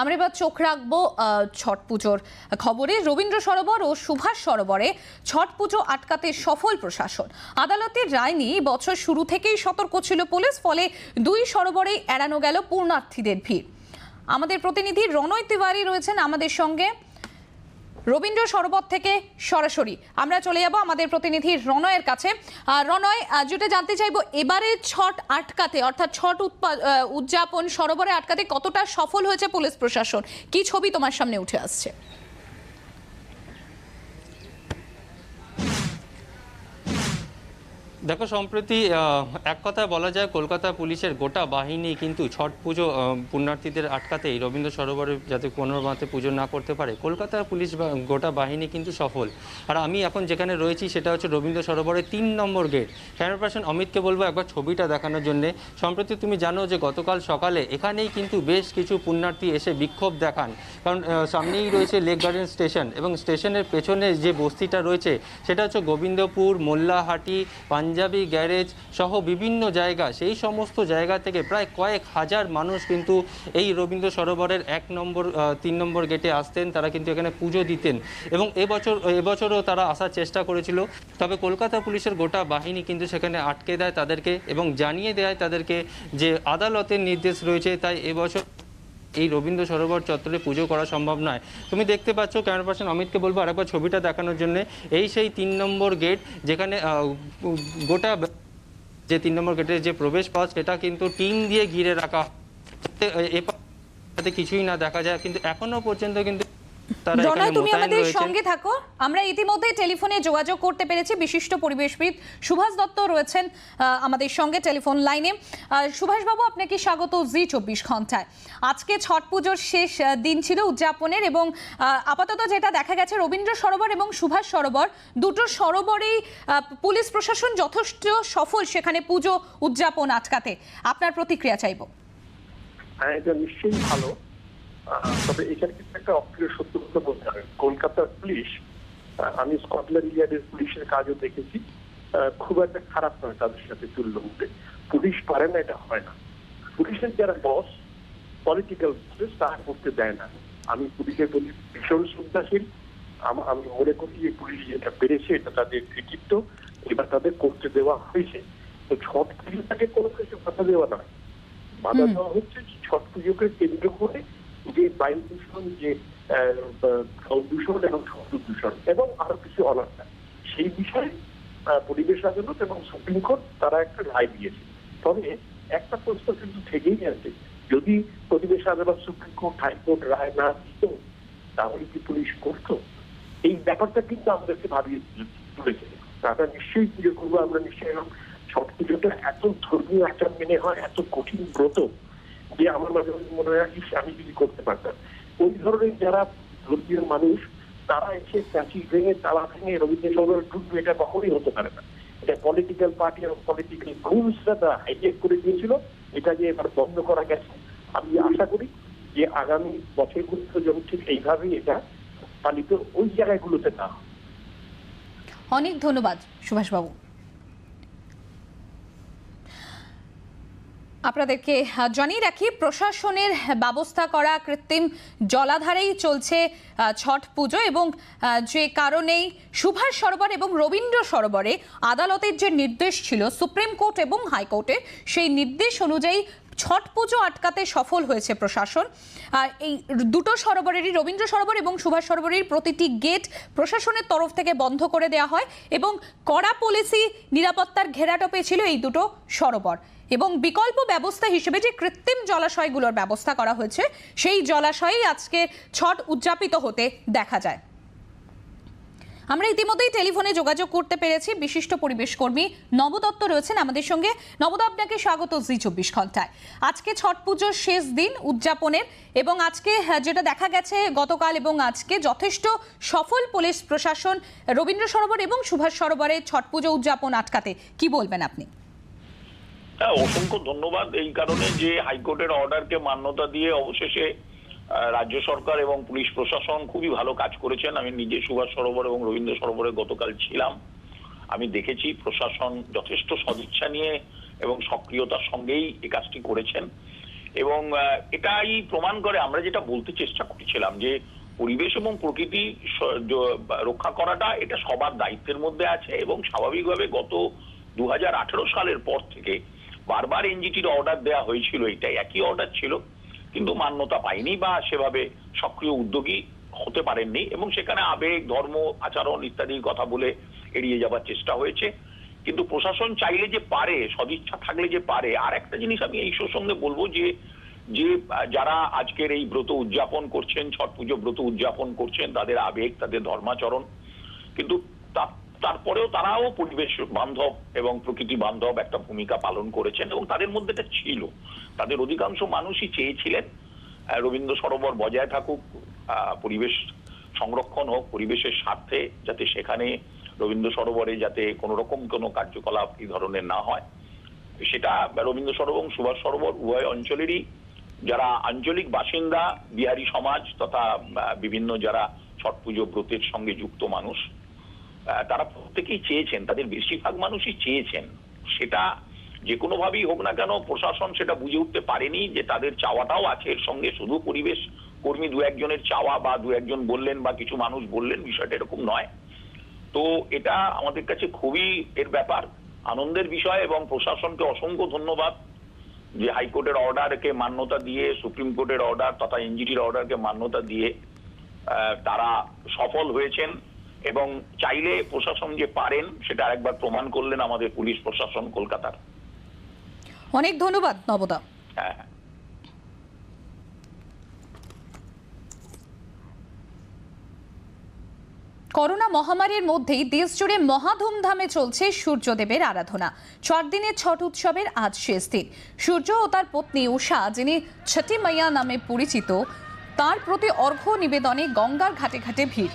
আমরা এবার চোখ রাখব ছট পুজোর খবরে। রবীন্দ্র সরোবর ও সুভাষ সরোবরে ছট পুজো আটকাতে সফল প্রশাসন। আদালতের রায় নিয়ে বছর শুরু থেকেই সতর্ক ছিল পুলিশ, ফলে দুই সরোবরেই এড়ানো গেল পূর্ণার্থীদের ভিড়। আমাদের প্রতিনিধি রনয় তিওয়ারি রয়েছেন আমাদের সঙ্গে। রবীন্দ্র সরোবর থেকে সরাসরি। আমরা চলে যাব আমাদের প্রতিনিধি রনয়ের কাছে। রণয় যেটা জানতে চাইব, এবারে ছট আটকাতে, অর্থাৎ ছট উদযাপন সরোবরে আটকাতে কতটা সফল হয়েছে পুলিশ প্রশাসন? কি ছবি তোমার সামনে উঠে আসছে? দেখো, সম্প্রতি এক কথায় বলা যায় কলকাতা পুলিশের গোটা বাহিনী কিন্তু ছট পুজো পুণ্যার্থীদের আটকাতে এই রবীন্দ্র সরোবরে যাতে কোনো মাতে পুজো না করতে পারে। কলকাতা পুলিশ গোটা বাহিনী কিন্তু সফল। আর আমি এখন যেখানে রয়েছি সেটা হচ্ছে রবীন্দ্র সরোবরের তিন নম্বর গেট। ক্যামেরা পার্সন অমিতকে বলব একবার ছবিটা দেখানোর জন্যে। সম্প্রতি তুমি জানো যে গতকাল সকালে এখানেই কিন্তু বেশ কিছু পুণ্যার্থী এসে বিক্ষোভ দেখান। কারণ সামনেই রয়েছে লেক গার্ডেন স্টেশন এবং স্টেশনের পেছনে যে বস্তিটা রয়েছে, সেটা হচ্ছে গোবিন্দপুর, মোল্লাহাটি, পাঞ্জাবি গ্যারেজ সহ বিভিন্ন জায়গা, সেই সমস্ত জায়গা থেকে প্রায় কয়েক হাজার মানুষ কিন্তু এই রবীন্দ্র সরোবরের এক নম্বর তিন নম্বর গেটে আসতেন। তারা কিন্তু এখানে পুজো দিতেন এবং এবছর, এবছরও তারা আসার চেষ্টা করেছিল। তবে কলকাতা পুলিশের গোটা বাহিনী কিন্তু সেখানে আটকে দেয় তাদেরকে এবং জানিয়ে দেয় তাদেরকে যে আদালতের নির্দেশ রয়েছে। তাই এবছর এই রবীন্দ্র সরোবর চত্বরে পুজো করা সম্ভব নয়। তুমি দেখতে পাচ্ছ ক্যামেরা পার্সন অমিতকে বলব আরেকবার ছবিটা দেখানোর জন্য। এই সেই তিন নম্বর গেট যেখানে গোটা যে তিন নম্বর গেটের যে প্রবেশ পথ, সেটা কিন্তু টিন দিয়ে ঘিরে রাখা এ কিছুই না দেখা যায়। কিন্তু এখনও পর্যন্ত কিন্তু রনয় তুমি আমাদের সঙ্গে থাকো। আমরা ইতিমধ্যে টেলিফোনে যোগাযোগ করতে পেরেছি। বিশিষ্ট পরিবেশবিদ সুভাষ দত্ত রয়েছেন আহ, আমাদের সঙ্গে টেলিফোন লাইনে। সুভাষ বাবু আপনাকে স্বাগত জি চব্বিশ ঘন্টায়। আজকে ছট পুজোর শেষ দিন ছিল উদযাপনের এবং আহ, আপাতত যেটা দেখা গেছে রবীন্দ্র সরোবর এবং সুভাষ সরোবর দুটো সরোবরেই আহ, পুলিশ প্রশাসন যথেষ্ট সফল সেখানে পুজো উদযাপন আটকাতে। আপনার প্রতিক্রিয়া চাইব। হ্যাঁ এটা নিশ্চয়ই ভালো। তবে এখানে কিন্তু একটা অপ্রিয় সত্য কথা বলতে হবে। কলকাতার পুলিশ আমি স্কটল্যান্ড ইয়ার্ডের পুলিশের কাজও দেখেছি। খুব একটা খারাপ নয় তাদের সাথে তুল্য হতে পুলিশ পারে না এটা হয় না। পুলিশের যারা বস পলিটিক্যাল বসেস তারা করতে দেয় না। আমি পুলিশের প্রতি ভীষণ শ্রদ্ধাশীল। আম- মনে করি যে পুলিশ যেটা পেরেছে এটা তাদের কৃতিত্ব। এবার তাদের করতে দেওয়া হয়েছে। তো ছট পুজোটাকে কোনো কিছু কথা দেওয়া নয়। বাধা দেওয়া হচ্ছে ছট পুজোকে কেন্দ্র করে যে বায়ু দূষণ, যে দূষণ এবং শব্দ দূষণ এবং আরও কিছু অনাচার সেই বিষয়ে পরিবেশ আদালত এবং সুপ্রিম কোর্ট তারা একটা রায় দিয়েছে। তবে একটা প্রশ্ন কিন্তু থেকেই আছে যদি পরিবেশ আদালত, সুপ্রিম কোর্ট, হাইকোর্ট রায় না দিত, তাহলে কি পুলিশ করতো? এই ব্যাপারটা কিন্তু আমাদেরকে ভাবিয়ে তুলেছে। তারা নিশ্চয়ই পুজো করব, আমরা নিশ্চয়ই ছট পুজোটা এত ধর্মীয় আচার মেনে হয়, এত কঠিন ব্রত যে আমার মাঝে মনে হয় আমি যদি করতে পারতাম ওই ধরনের যারা ধর্মীয় মানুষ, তারা এসে প্রাচীর ভেঙে, তালা ভেঙে রবীন্দ্র সরোবরে ঢুকবে, এটা কখনোই হতে পারে না। এটা পলিটিক্যাল পার্টি এবং পলিটিক্যাল রুলসটা তারা হাইজেক করে দিয়েছিল এটা যে এবার বন্ধ করা গেছে। আমি আশা করি যে আগামী বছরগুলোতে যেমন ঠিক এইভাবেই এটা পালিত ওই জায়গাগুলোতে না। অনেক ধন্যবাদ, সুভাষবাবু। আপনাদেরকে জানিয়ে রাখি, প্রশাসনের ব্যবস্থা করা কৃত্রিম জলাধারেই চলছে ছট পুজো এবং যে কারণেই সুভাষ সরোবর এবং রবীন্দ্র সরোবরে আদালতের যে নির্দেশ ছিল, সুপ্রিম কোর্ট এবং হাইকোর্টের সেই নির্দেশ অনুযায়ী ছট পুজো আটকাতে সফল হয়েছে প্রশাসন। এই দুটো সরোবরেরই, রবীন্দ্র সরোবর এবং সুভাষ সরোবরের প্রতিটি গেট প্রশাসনের তরফ থেকে বন্ধ করে দেওয়া হয় এবং কড়া পলিসি নিরাপত্তার ঘেরাটোপে ছিল এই দুটো সরোবর। এবং বিকল্প ব্যবস্থা হিসেবে যে কৃত্রিম জলাশয়গুলোর ব্যবস্থা করা হয়েছে, সেই জলাশয়েই আজকে ছট উদযাপিত হতে দেখা যায়। আমরা ইতিমধ্যেই টেলিফোনে যোগাযোগ করতে পেরেছি বিশিষ্ট পরিবেশ কর্মী নবদত্ত রয়েছেন আমাদের সঙ্গে। নবদ আপনাকে স্বাগত জি চব্বিশ ঘন্টায়। আজকে ছট পুজোর শেষ দিন উদযাপনের এবং আজকে আহ, যেটা দেখা গেছে গতকাল এবং আজকে যথেষ্ট সফল পুলিশ প্রশাসন রবীন্দ্র সরোবর এবং সুভাষ সরোবরে ছট পুজো উদযাপন আটকাতে কি বলবেন আপনি? হ্যাঁ অসংখ্য ধন্যবাদ। এই কারণে যে হাইকোর্টের অর্ডারকে মান্যতা দিয়ে অবশেষে রাজ্য সরকার এবং পুলিশ প্রশাসন খুবই ভালো কাজ করেছেন। আমি নিজে সুভাষ সরোবর এবং রবীন্দ্র সরোবরে গতকাল ছিলাম। আমি দেখেছি প্রশাসন যথেষ্ট সদিচ্ছা নিয়ে এবং সক্রিয়তার সঙ্গেই এই কাজটি করেছেন। এবং এটাই প্রমাণ করে আমরা যেটা বলতে চেষ্টা করেছিলাম যে পরিবেশ এবং প্রকৃতি রক্ষা করাটা এটা সবার দায়িত্বের মধ্যে আছে এবং স্বাভাবিকভাবে গত দু হাজার আঠারো সালের পর থেকে বারবার এনজিটির অর্ডার দেওয়া হয়েছিল এটাই। একই অর্ডার ছিল। কিন্তু মান্যতা পায়নি বা সেভাবে সক্রিয় উদ্যোগী হতে পারেননি এবং সেখানে আবেগ, ধর্ম, আচরণ ইত্যাদির কথা বলে এড়িয়ে যাবার চেষ্টা হয়েছে। কিন্তু প্রশাসন চাইলে যে পারে, সদিচ্ছা থাকলে যে পারে আর একটা জিনিস আমি এই প্রসঙ্গে বলব যে যে, যারা আজকের এই ব্রত উদযাপন করছেন, ছট পুজো ব্রত উদযাপন করছেন, তাদের আবেগ, তাদের ধর্মাচরণ। কিন্তু তারপরেও তারাও পরিবেশ বান্ধব এবং প্রকৃতি বান্ধব একটা ভূমিকা পালন করেছেন এবং তাদের মধ্যে এটা ছিল। তাদের অধিকাংশ মানুষই চেয়েছিলেন রবীন্দ্র সরোবর বজায় থাকুক পরিবেশ সংরক্ষণ হোক, পরিবেশের স্বার্থে যাতে সেখানে রবীন্দ্র সরোবরে যাতে কোনো রকম কোনো কার্যকলাপ এই ধরনের না হয়। সেটা রবীন্দ্র সরোবর সুভাষ সরোবর উভয় অঞ্চলেরই, যারা আঞ্চলিক বাসিন্দা, বিহারি সমাজ তথা বিভিন্ন যারা ছট পুজো ব্রতের সঙ্গে যুক্ত মানুষ তারা প্রত্যেকেই চেয়েছেন, তাদের বেশিরভাগ মানুষই চেয়েছেন। সেটা যে কোনো ভাবেই হোক না কেন, প্রশাসন সেটা বুঝে উঠতে পারেনি যে তাদের চাওয়াটাও আছে। এর সঙ্গে শুধু পরিবেশ কর্মী দু একজনের চাওয়া বা দু একজন বললেন বা কিছু মানুষ বললেন, বিষয়টা এরকম নয়। তো এটা আমাদের কাছে খুবই এর ব্যাপার, আনন্দের বিষয় এবং প্রশাসনকে অসংখ্য ধন্যবাদ যে হাইকোর্টের অর্ডারকে মান্যতা দিয়ে, সুপ্রিম কোর্টের অর্ডার তথা এনজিটির অর্ডারকে মান্যতা দিয়ে তারা সফল হয়েছেন। এবং চাইলে প্রশাসন যে পারেন সেটা আরেকবার প্রমাণ করলেন আমাদের পুলিশ প্রশাসন কলকাতার। অনেক ধন্যবাদ নবদা। হ্যাঁ হ্যাঁ। করোনা মহামারীর মধ্যেই দেশ জুড়ে মহা ধুমধামে চলছে সূর্যদেবের আরাধনা। চার দিনের ছট উৎসবের আজ শেষ দিন। সূর্য ও তার পত্নী উষা যিনি ছটি মাইয়া নামে পরিচিত তার প্রতি অর্ঘ্য নিবেদনে গঙ্গার ঘাটে ঘাটে ভিড়।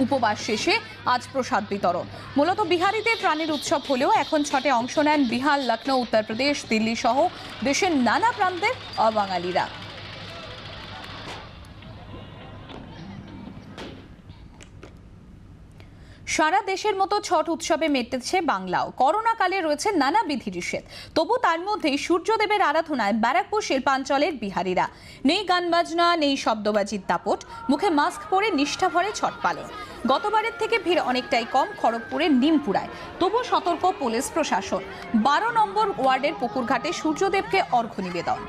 উপবাস শেষে আজ প্রসাদ বিতরণ। মূলত বিহারিদের প্রাণের উৎসব হলেও এখন ছটে অংশ নেন বিহার লখনৌ উত্তরপ্রদেশ, দিল্লি সহ দেশের নানা প্রান্তের অবাঙালিরা। সারা দেশের মতো ছট উৎসবে মেতেছে বাংলাও। করোনা কালে রয়েছে নানা বিধি বিধিনিষেধ। তবু তার মধ্যেই সূর্যদেবের আরাধনায় ব্যারাকপুর শিল্পাঞ্চলের বিহারীরা। নেই গান বাজনা, নেই শব্দবাজির দাপট, মুখে মাস্ক পরে নিষ্ঠা ভরে ছট পালন। গতবারের থেকে ভিড় অনেকটাই কম খড়গপুরের নিমপুরায়। তবু সতর্ক পুলিশ প্রশাসন। বারো নম্বর ওয়ার্ডের পুকুরঘাটে সূর্যদেবকে অর্ঘ্য নিবেদন।